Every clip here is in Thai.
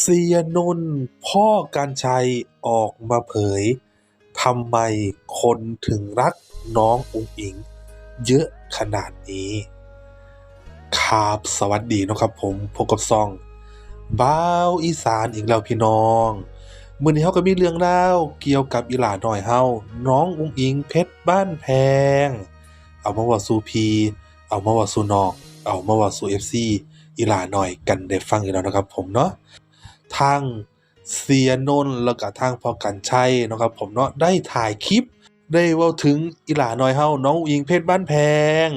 เสียนนท์พ่อการชัยออกมาเผยทำไมคนถึงรักน้องอุ๋งอิง เยอะขนาดนี้ครับสวัสดีนะครับผมพบกับซองบ้าวอีสานอีกแล้วพี่น้องมื้อนี้เฮาก็มีเรื่องราเกี่ยวกับอีหลาหน้อยเฮาน้องอุ๋งอิงเพชรบ้านแพง เอามาว้าสูพีเอามาว้าสูนองเอามาว้าสู่ FC อีหลาหน้อยกันได้ฟังอีกแล้วนะครับผมเนาะ ทางเสียนนแล้วก็ทางพอกันชัยนะครับผมเนาะได้ถ่ายคลิปได้เว้าถึงอีหลาน้อยเฮาน้องอุยิงเพชรบ้านแพง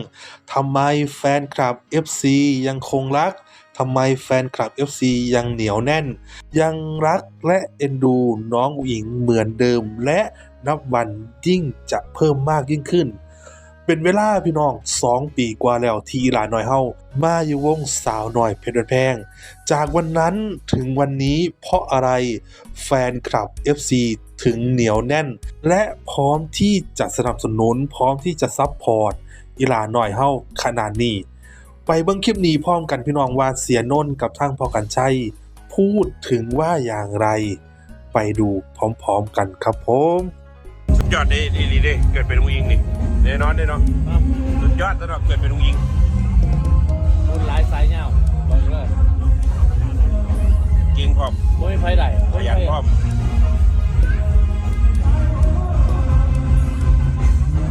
ทำไมแฟนคลับ FC ยังคงรักทำไมแฟนคลับ FC ยังเหนียวแน่น ยังรักและเอ็นดูน้องอุ๋งอิงเหมือนเดิม และนับวันยิ่งจะเพิ่มมากยิ่งขึ้น เป็นเวลาพี่น้อง2ปีกว่าแล้วที่อีหลาน้อยเฮามาอยู่วงสาวน้อยเพชรแพง จากวันนั้นถึงวันนี้เพราะอะไรแฟนคลับ FC ถึงเหนียวแน่น และพร้อมที่จะสนับสนุนพร้อมที่จะซัพพอร์ตอีหลาหน่อยเฮาขนาดนี้ ไปเบิ่งคลิปนี้พร้อมกันพี่น้องว่าเสียนนกับทางพอกันชัยพูดถึงว่าอย่างไร ไปดูพร้อมๆกันครับผม สุดยอดเด้ดีเด้เกิดเป็นลุงยิงนี่ แน่นอนแน่นอนสุดยอดสำหรับเกิดเป็นลุงยิงคุณหลายสายเงาบอกเลยเก่งพร้อมบ่มีไฟใดขยันพร้อม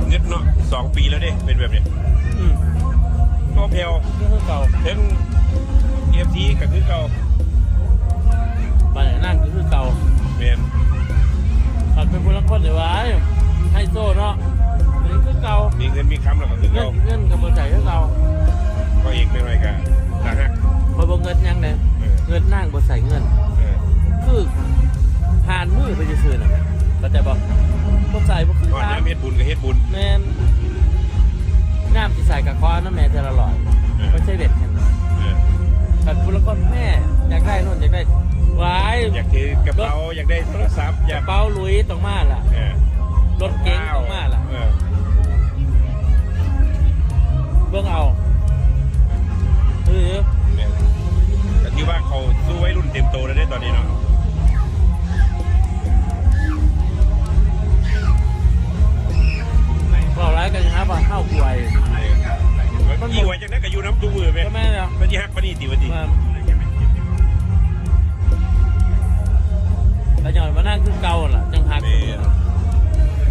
เงิดเนาะสองปีแล้วเด้เป็นแบบเนี้ยอืมก็เพลวก็คือเก่าถึงเอฟซีก็คือเก่าบ้านไหนนั่งก็คือเก่าเมนขัดเป็นคนละคนเดี๋ยวไว้ให้โซ่เนาะนี่คือ เก่ามีเงินมีคำแล้วก็คือเงิเก่านเงินกับบริษัทคือเก่าก็อีกไม่ไรกันนะฮะพอบ่เงินยังเนี่ยเออเงินนั่งบริษัทเงินเออคือผ่านมือไปซื่อๆน่ะเข้าใจบ่บ่ใส่บ่คือก่อนผ่านน้ำเฮ็ดบุญก็เฮ็ดบุญแม่นน้ำที่ใส่กับคอน้ำแม่เทอละร้อยไม่ใช่เด็ดแค่นั้นเออขัดคนละคนแม่อยากได้โน่นอยากได้ไว้อยากถือกระเป๋าอยากได้โทรศัพท์อกยากระเป๋าหลุยต้องมาล่ะเออรถเก๋งต้องมาล่ะ เออเบิ่งเอาหรือเนี่ยแต่ที่ว่าเขาสู้ไว้รุ่นเต็มโตแล้วได้ตอนนี้เนาะบอกร้ายกันนะครับว่าเข้าป่วยมันยี่ไว้จากนั้นก็อยู่น้ำตู้มือไหมก็แม่เนาะมันยี่ฮักปานนี่ตีวันตีมาแล้วย้อนมานั่งคือเก่าล่ะจังหัก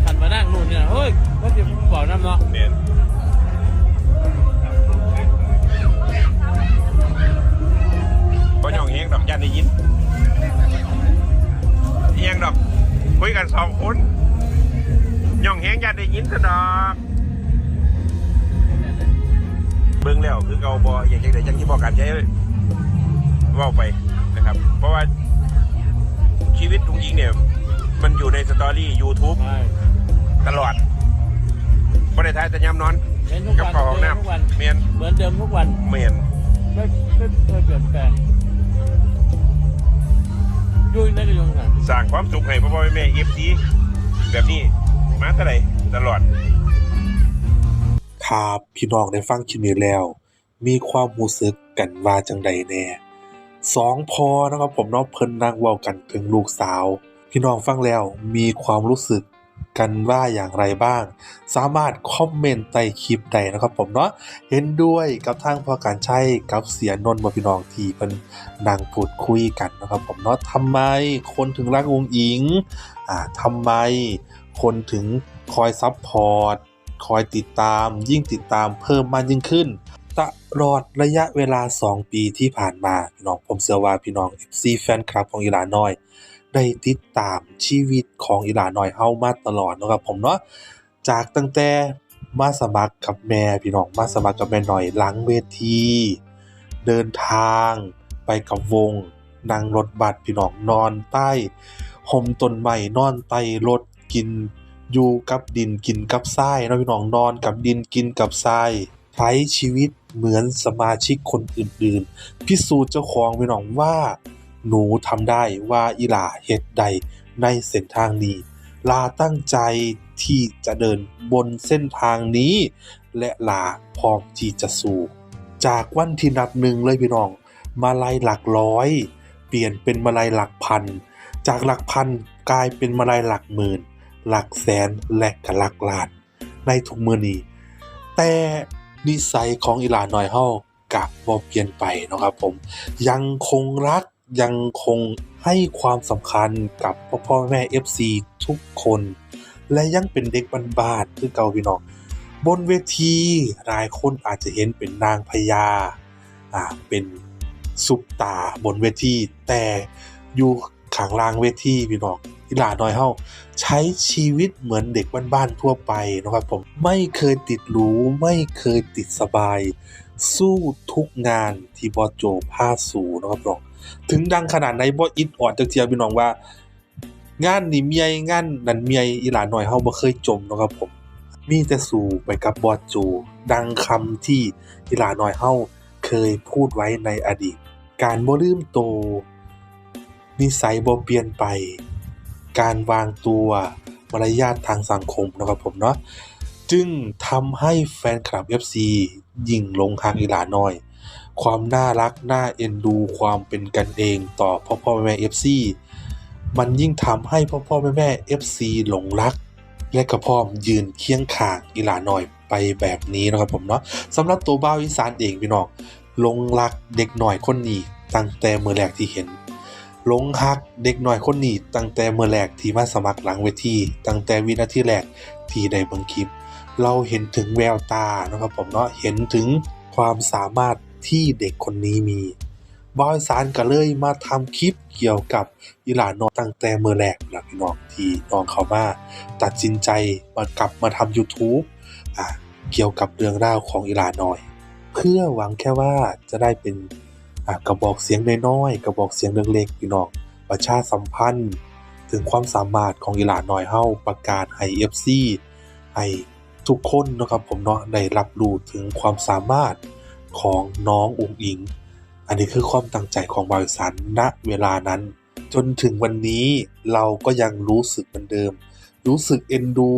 ขันมานั่งนู่นเนี่ยเฮ้ยว่าจะบอกน้ำเนาะ เนี่ยก็ย่องเฮงดอกยันได้ยินเฮงดอกคุยกันสองคนย่องเฮงยันได้ยินซะดอกเบิ่งแล้วคือเกาบออย่างจังไดจังที่บอกกันใช้เว่าไปนะครับ เพราะว่าชีวิตลุงยิงเนี่ย มันอยู่ในสตอรี่ YouTube ใช่ตลอดบ่ได้ทายแต่ย้ำนอนเป็นทุกกับวันข้าวของเป็นทุกวันน้ำเมียนเหมือนเดิมทุกวันเมียนไม่ไม่เคยเปลี่ยนแปลง ยุ่งนั่นก็ยุ่งกันสร้างความสุขให้พ่อพ่อแม่แม่เอฟซีแบบนี้มาเท่าไหร่ตลอดครับพี่น้องได้ฟังคลิปนี้แล้ว มีความรู้สึกกันว่าจังใดแน่สองพอนะครับผมเน้องเพิ่นนั่งเว้ากันถึงลูกสาว พี่น้องฟังแล้วมีความรู้สึก กันว่าอย่างไรบ้าง สามารถคอมเมนต์ใต้คลิปได้นะครับผมเนาะเห็นด้วยกับทางพอการใช้กับเสียนนท์บพี่น้องที่เพิ่นนั่งพูดคุยกันนะครับผมเนาะทำไมคนถึงรักวงอิงอ่าทำไมคนถึงคอยซัพพอร์ตคอยติดตาม ยิ่งติดตามเพิ่มมากยิ่งขึ้นตลอดระยะเวลา 2 ปีที่ผ่านมาพี่น้องผมเชื่อว่าพี่น้อง FC แฟนคลับของอีลาน้อย ได้ติดตามชีวิตของอีหลาน้อยเฮามาตลอดเนาะครับผมเนาะ จากตั้งแต่มาสมัครกับแม่พี่น้องมาสมัครกับแม่หน่อยหลังเวที เดินทางไปกับวงนั่งรถบัสพี่น้องนอนใต้ห่มต้นไม้นอนใต้รถกินอยู่กับดินกินกับทรายเนาะพี่น้องนอนกับดินกินกับทรายใช้ชีวิตเหมือนสมาชิกคนอื่นๆ พิสูจน์เจ้าของพี่น้องว่า หนูทำได้ว่าอีหลาเฮ็ดใดในเส้นทางนี้ ลาตั้งใจที่จะเดินบนเส้นทางนี้ และลาพร้อมที่จะสู้จากวันที่นับหนึ่งเลยพี่น้อง มาไล่หลักร้อย เปลี่ยนเป็นมาลัยหลักพัน จากหลักพันกลายเป็นมาลัยหลักหมื่น หลักแสนและก็หลักล้าน ในทุกมื้อนี้ แต่นิสัยของอีหลาน้อยเฮาก็บ่เปลี่ยนไปนะครับผม ยังคงรัก ยังคงให้ความสำคัญกับพ่อพ่อแม่ FC ทุกคน และยังเป็นเด็กบ้านๆคือเก่าพี่น้องบนเวทีหลายคนอาจจะเห็นเป็นนางพญาอ่าเป็นซุปตาบนเวทีแต่อยู่ขางล่างเวทีพี่น้องอีหลาน้อยเฮาใช้ชีวิตเหมือนเด็กบ้านๆทั่วไปนะครับผมไม่เคยติดหรูไม่เคยติดสบาย สู้ทุกงานที่บอโจพาสู่นะครับน้อง ถึงดังขนาดไหนบ่อิดออดจักเทียพี่น้องว่า งานนี่เมียงานนั่นเมียอีหลาน้อยเฮาบ่เคยจมเนาะครับผม มีแต่สู่ไปกับบอสโจดังคำที่อีหลาน้อยเฮาเคยพูดไว้ในอดีต การบ่ลืมโตนิสัยบ่เปลี่ยนไป การวางตัวมารยาททางสังคมนะครับผมเนาะจึงทำให้แฟนคลับ FC ยิ่งลงทางอีหลาน้อย ความน่ารักน่าเอ็นดูความเป็นกันเองต่อพ่อพ่อแม่แม่ FC มันยิ่งทำให้พ่อพ่อแม่แม่ FC หลงรัก และก็พร้อมยืนเคียงข้างอีหลาหน้อยไปแบบนี้นะครับผมเนาะสำหรับตัวบ่าวอีสานเองพี่น้องหลงรักเด็กหน่อยคนนี้ตั้งแต่เมื่อแรกที่เห็นหลงฮักเด็กหน่อยคนนี้ตั้งแต่เมื่อแรกที่มาสมัครหลังเวทีตั้งแต่วินาทีแรกที่ได้บิ่งคลิป เราเห็นถึงแววตานะครับผมเนาะเห็นถึงความสามารถ ที่เด็กคนนี้มีบอยสารก็เลยมาทำคลิปเกี่ยวกับอีหลาน้อยตั้งแต่เมื่อแรกหล่ะพี่น้องที่น้องเขามาตัดสินใจมากลับมาทำ YouTube อ่าเกี่ยวกับเรื่องราวของอีหลาน้อย เพื่อหวังแค่ว่าจะได้เป็นอ่ากระบอกเสียงน้อยๆกระบอกเสียงเล็กๆพี่น้องประชาสัมพันธ์ ถึงความสามารถของอีหลาน้อยเฮาประกาศให้ FC ให้ทุกคนนะครับผมเนาะได้รับรู้ถึงความสามารถ ของน้องอุ๋งอิง อันนี้คือความตั้งใจของบริษัทณเวลานั้น จนถึงวันนี้เราก็ยังรู้สึกเหมือนเดิม รู้สึกเอ็นดู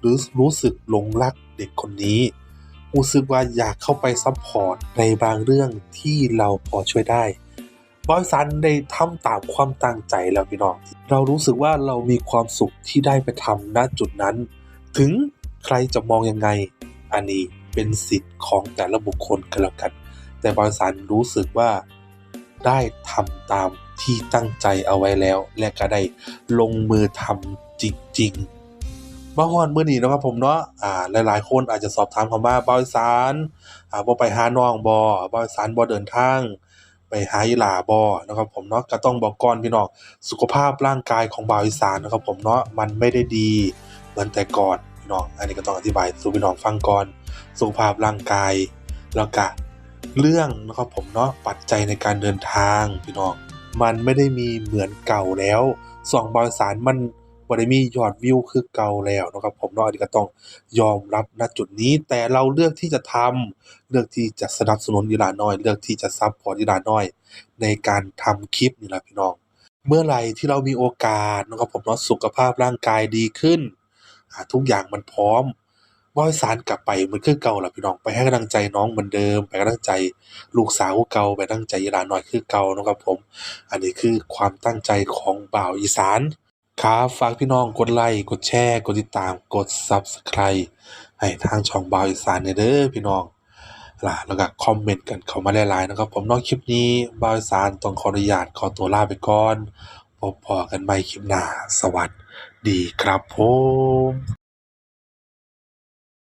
หรือรู้สึกหลงรักเด็กคนนี้รู้สึกว่าอยากเข้าไปซัพพอร์ตในบางเรื่องที่เราพอช่วยได้บอยสันได้ทำตามความตั้งใจแล้วพี่น้อง เรารู้สึกว่าเรามีความสุขที่ได้ไปทำณจุดนั้น ถึงใครจะมองยังไง อันนี้ เป็นสิทธิ์ของแต่ละบุคคลกันแล้วกัน แต่บอยสันรู้สึกว่าได้ทำตามที่ตั้งใจเอาไว้แล้ว และก็ได้ลงมือทำจริงๆมาฮอดมื้อนี้นะครับผมเนาะอ่าหลายๆ คนอาจจะสอบถามเขามาบ่าวอีสานอ่าบ่ไปหาน้องบ่บ่าวอีสานบ่เดินทางไปหาอีหลาบ่เนะครับผมเนาะก็ต้องบอกก่อนพี่น้องสุขภาพร่างกายของบ่าวอีสานนะครับผมเนาะมันไม่ได้ดีเหมือนแต่ก่อน น้อง อันนี้ก็ต้องอธิบายสู่พี่น้องฟังก่อนสุขภาพร่างกาย แล้วก็เรื่องนะครับผมเนาะปัจจัยในการเดินทางพี่น้อง มันไม่ได้มีเหมือนเก่าแล้วสองบริษัทมันบ่ได้มียอดวิวคือเก่าแล้วนะครับผมเนาะอันนี้ก็ต้องยอมรับณจุดนี้ แต่เราเลือกที่จะทำเลือกที่จะสนับสนุนอีหลาน้อย เลือกที่จะซัปพอร์ตอีหลาน้อย ในการทำคลิปนี่แหละพี่น้อง เมื่อไหร่ที่เรามีโอกาสนะครับผมเนาะสุขภาพร่างกายดีขึ้น ทุกอย่างมันพร้อมบ่อยสารกลับไปมือนคือเก่าล่ะพี่น้องไปให้กำลังใจน้องเหมือนเดิม ไปกำลังใจลูกสาวเก่าไปกำลังใจอีหลาน้อยคือเก่านะครับผม อันนี้คือความตั้งใจของบ่าวอีสานครับฝากพี่น้องกดไลค์กดแชร์กดติดตามกด Subscribe ให้ทางช่องบ่าวอีสานเนี่ยเด้อพี่น้องล่ะแล้วก็คอมเมนต์กันเข้ามาหลายๆนะครับ ผมนอกคลิปนี้บ่าวอีสานต้องขออนุญาตขอตัวลาไปก่อนพบพอกันใหม่คลิปหน้าสวัสดี ดีครับผม